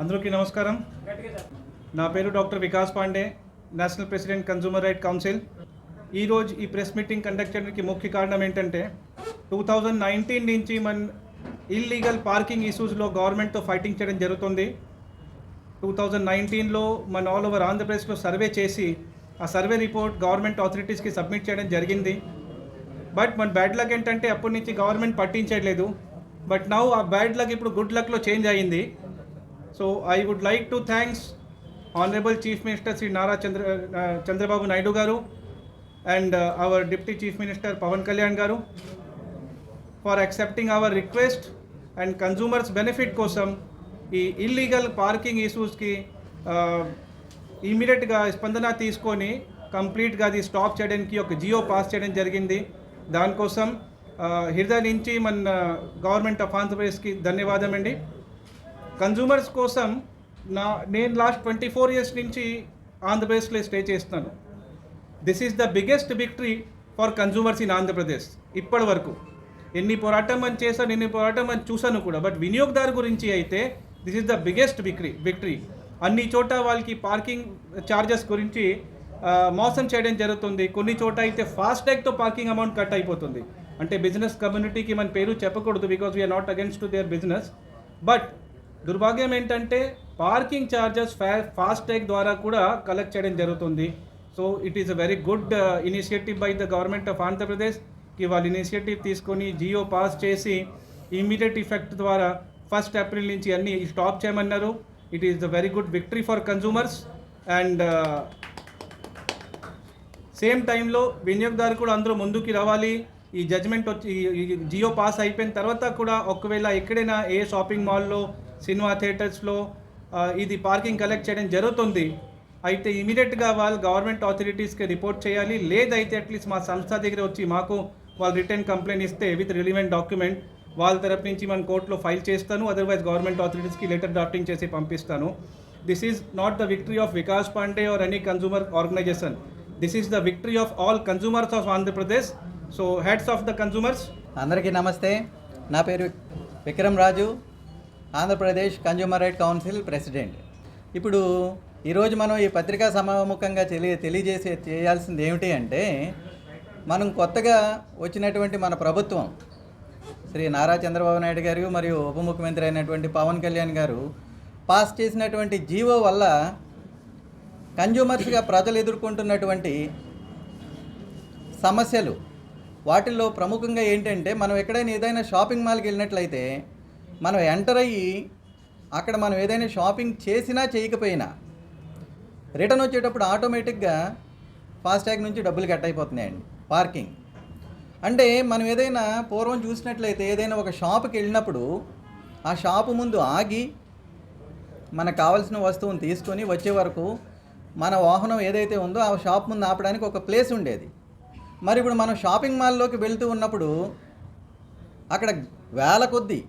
అందరికీ నమస్కారం. నా పేరు doctor Vikas Pandey national president consumer right council. ఈరోజు ఈ ప్రెస్ మీటింగ్ కండక్ట్ చేయడానికి ముఖ్య కారణం ఏంటంటే టూ థౌజండ్ నైన్టీన్ నుంచి మన ఇల్లీగల్ పార్కింగ్ ఇష్యూస్లో గవర్నమెంట్తో ఫైటింగ్ చేయడం జరుగుతుంది. టూ థౌజండ్ నైన్టీన్లో మన ఆల్ ఓవర్ ఆంధ్రప్రదేశ్లో సర్వే చేసి ఆ సర్వే రిపోర్ట్ గవర్నమెంట్ అథారిటీస్కి సబ్మిట్ చేయడం జరిగింది. బట్ మన బ్యాడ్ లక్ ఏంటంటే అప్పటి నుంచి గవర్నమెంట్ పట్టించట్లేదు. బట్ నౌ ఆ బ్యాడ్ లక్ ఇప్పుడు గుడ్ లక్లో చేంజ్ అయ్యింది. So I would like to thanks honourable chief minister Shri Nara Chandra Chandrababu Naidu garu and our deputy chief minister Pawan Kalyan garu for accepting our request and consumers benefit కోసం ఈ illegal parking ఇష్యూస్కి ఇమీడియట్గా స్పందన తీసుకొని కంప్లీట్గా అది stop చేయడానికి ఒక జియో పాస్ చేయడం జరిగింది. దానికోసం హృదయ నుంచి మన గవర్నమెంట్ ఆఫ్ ఆంధ్రప్రదేశ్కి ధన్యవాదం అండి. కన్జ్యూమర్స్ కోసం నా నేను లాస్ట్ ట్వంటీ ఫోర్ ఇయర్స్ నుంచి ఆంధ్రప్రదేశ్లో స్టే చేస్తున్నాను. This is the biggest victory for consumers in Andhra Pradesh ఇప్పటి వరకు. ఎన్ని పోరాటం అని చేశాను ఎన్ని పోరాటం అని చూశాను కూడా. బట్ వినియోగదారు గురించి అయితే this is the biggest victory victory. అన్ని చోట వాళ్ళకి పార్కింగ్ ఛార్జెస్ గురించి మోసం చేయడం జరుగుతుంది. కొన్ని చోట అయితే ఫాస్ట్ ట్యాగ్తో పార్కింగ్ అమౌంట్ కట్ అయిపోతుంది. అంటే బిజినెస్ కమ్యూనిటీకి మన పేరు చెప్పకూడదు because we are not against to their business but దుర్భాగ్యం ఏంటంటే పార్కింగ్ ఛార్జెస్ ఫ్యా ఫాస్ట్ ట్యాగ్ ద్వారా కూడా కలెక్ట్ చేయడం జరుగుతుంది. So it is a very good initiative by the government of ఆంధ్రప్రదేశ్కి వాళ్ళు ఇనిషియేటివ్ తీసుకొని జియో పాస్ చేసి ఇమీడియట్ ఇఫెక్ట్ ద్వారా ఫస్ట్ ఏప్రిల్ నుంచి అన్ని స్టాప్ చేయమన్నారు. It is the very good victory for consumers and same టైంలో వినియోగదారు కూడా అందరూ ముందుకి రావాలి. ఈ జడ్జ్మెంట్ వచ్చి జియో పాస్ అయిపోయిన తర్వాత కూడా ఒకవేళ ఎక్కడైనా ఏ షాపింగ్ మాల్లో సినిమా థియేటర్స్లో ఇది పార్కింగ్ కలెక్ట్ చేయడం జరుగుతుంది అయితే ఇమీడియట్గా వాళ్ళు గవర్నమెంట్ అథారిటీస్కి రిపోర్ట్ చేయాలి. లేదైతే అట్లీస్ట్ మా సంస్థ దగ్గర వచ్చి మాకు వాళ్ళు రిటర్న్ కంప్లైంట్ ఇస్తే విత్ రిలివెంట్ డాక్యుమెంట్ వాళ్ళ తరపు నుంచి మన కోర్టులో ఫైల్ చేస్తాను. అదర్వైజ్ గవర్నమెంట్ అథారిటీస్కి లెటర్ డ్రాఫ్టింగ్ చేసి పంపిస్తాను. This is not the victory of Vikas Pandey or any consumer organisation this is the victory of all consumers of Andhra Pradesh so heads of the consumers అందరికీ నమస్తే. నా పేరు Vikram Raju Andhra Pradesh consumer right council president ఇప్పుడు ఈరోజు మనం ఈ పత్రికా సమాముఖంగా తెలియ తెలియజేసే చేయాల్సింది ఏమిటి అంటే మనం కొత్తగా వచ్చినటువంటి మన ప్రభుత్వం శ్రీ నారా చంద్రబాబు నాయుడు గారు మరియు ఉప ముఖ్యమంత్రి అయినటువంటి పవన్ కళ్యాణ్ గారు పాస్ చేసినటువంటి జీవో వల్ల కన్జ్యూమర్స్గా ప్రజలు ఎదుర్కొంటున్నటువంటి సమస్యలు వాటిల్లో ప్రముఖంగా ఏంటంటే మనం ఎక్కడైనా ఏదైనా షాపింగ్ మాల్కి వెళ్ళినట్లయితే మనం ఎంటర్ అయ్యి అక్కడ మనం ఏదైనా షాపింగ్ చేసినా చేయకపోయినా రిటర్న్ వచ్చేటప్పుడు ఆటోమేటిక్గా ఫాస్టాగ్ నుంచి డబ్బులు కట్ అయిపోతున్నాయండి. పార్కింగ్. అంటే మనం ఏదైనా పూర్వం చూసినట్లయితే ఏదైనా ఒక షాప్కి వెళ్ళినప్పుడు ఆ షాపు ముందు ఆగి మనకు కావాల్సిన వస్తువుని తీసుకొని వచ్చే వరకు మన వాహనం ఏదైతే ఉందో ఆ షాప్ ముందు ఆపడానికి ఒక ప్లేస్ ఉండేది. మరి ఇప్పుడు మనం షాపింగ్ మాల్లోకి వెళ్తూ ఉన్నప్పుడు అక్కడ వేల కొద్దీ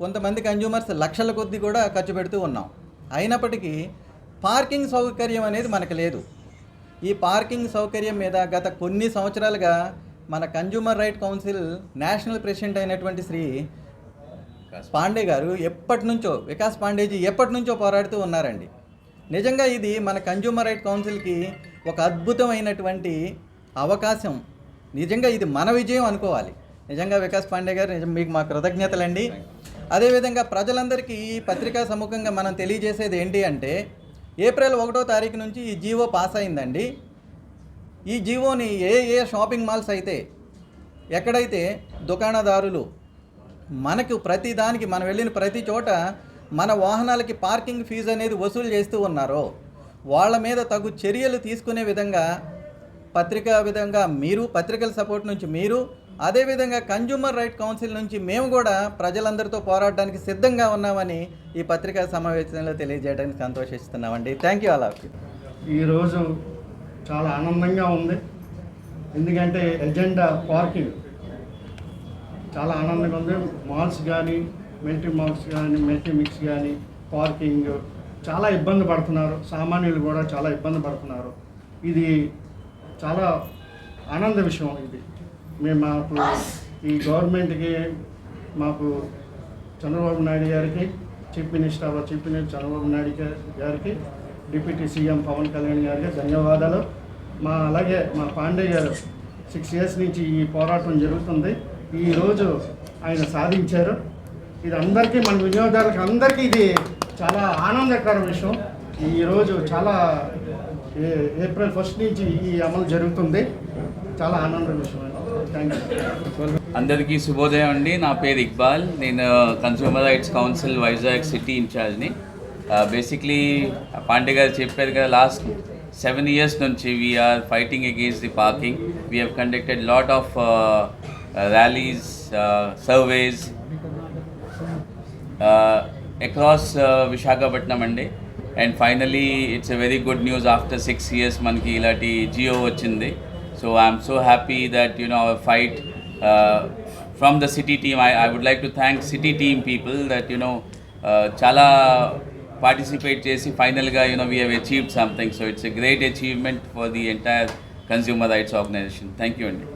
కొంతమంది కన్జ్యూమర్స్ లక్షల కొద్దీ కూడా ఖర్చు పెడుతూ ఉన్నాం. అయినప్పటికీ పార్కింగ్ సౌకర్యం అనేది మనకు లేదు. ఈ పార్కింగ్ సౌకర్యం మీద గత కొన్ని సంవత్సరాలుగా మన consumer right council national president అయినటువంటి శ్రీ పాండే గారు ఎప్పటి నుంచో వికాస్ పాండేజీ ఎప్పటి నుంచో పోరాడుతూ ఉన్నారండి. నిజంగా ఇది మన కన్జ్యూమర్ రైట్ కౌన్సిల్కి ఒక అద్భుతమైనటువంటి అవకాశం. నిజంగా ఇది మన విజయం అనుకోవాలి. నిజంగా వికాస్ పాండే గారు నిజం మీకు మా కృతజ్ఞతలండి. అదేవిధంగా ప్రజలందరికీ ఈ పత్రికా సముఖంగా మనం తెలియజేసేది ఏంటి అంటే ఏప్రిల్ ఒకటో తారీఖు నుంచి ఈ జీవో పాస్ అయిందండి. ఈ జీవోని ఏ ఏ షాపింగ్ మాల్స్ అయితే ఎక్కడైతే దుకాణదారులు మనకు ప్రతి దానికి మనం వెళ్ళిన ప్రతి చోట మన వాహనాలకి పార్కింగ్ ఫీజు అనేది వసూలు చేస్తూ ఉన్నారో వాళ్ళ మీద తగు చర్యలు తీసుకునే విధంగా పత్రికా విధంగా మీరు పత్రికల సపోర్ట్ నుంచి మీరు అదేవిధంగా కన్జ్యూమర్ రైట్ కౌన్సిల్ నుంచి మేము కూడా ప్రజలందరితో పోరాడడానికి సిద్ధంగా ఉన్నామని ఈ పత్రికా సమావేశంలో తెలియజేయడానికి సంతోషిస్తున్నామండి. Thank you all of you ఈరోజు చాలా ఆనందంగా ఉంది. ఎందుకంటే ఎజెండా పార్కింగ్ చాలా ఆనందంగా ఉంది. మాల్స్ కానీ మెల్టీ మాల్స్ కానీ మెల్టీ మిక్స్ కానీ పార్కింగ్ చాలా ఇబ్బంది పడుతున్నారు. సామాన్యులు కూడా చాలా ఇబ్బంది పడుతున్నారు. ఇది చాలా ఆనంద విషయం ఇది. మేము మాకు ఈ గవర్నమెంట్కి మాకు చంద్రబాబు నాయుడు గారికి chief minister of chief minister Chandrababu Naidu గారికి డిప్యూటీ సీఎం పవన్ కళ్యాణ్ గారికి ధన్యవాదాలు. మా అలాగే మా పాండే గారు సిక్స్ ఇయర్స్ నుంచి ఈ పోరాటం జరుగుతుంది. ఈరోజు ఆయన సాధించారు. ఇది అందరికీ మన వినియోగదారులకు అందరికీ ఇది చాలా ఆనందకర విషయం. ఈరోజు చాలా ఏప్రిల్ ఫస్ట్ నుంచి ఈ అమలు జరుగుతుంది. చాలా ఆనందం విషయం అందరికీ శుభోదయం అండి. నా పేరు ఇక్బాల్. నేను consumer rights council Vizag city ఇన్ఛార్జ్ని. Basically Pandey గారు చెప్పారు కదా లాస్ట్ సెవెన్ ఇయర్స్ నుంచి we are fighting against the parking we have conducted lot of rallies surveys across Visakhapatnam అండి. And finally it's a very good news after six years మనకి ఇలాంటి జియో వచ్చింది. So I'm so happy that you know our fight from the city team I I would like to thank city team people that you know చాలా participate చేసి ఫైనల్గా you know we have achieved something so it's a great achievement for the entire consumer rights organisation thank you అండి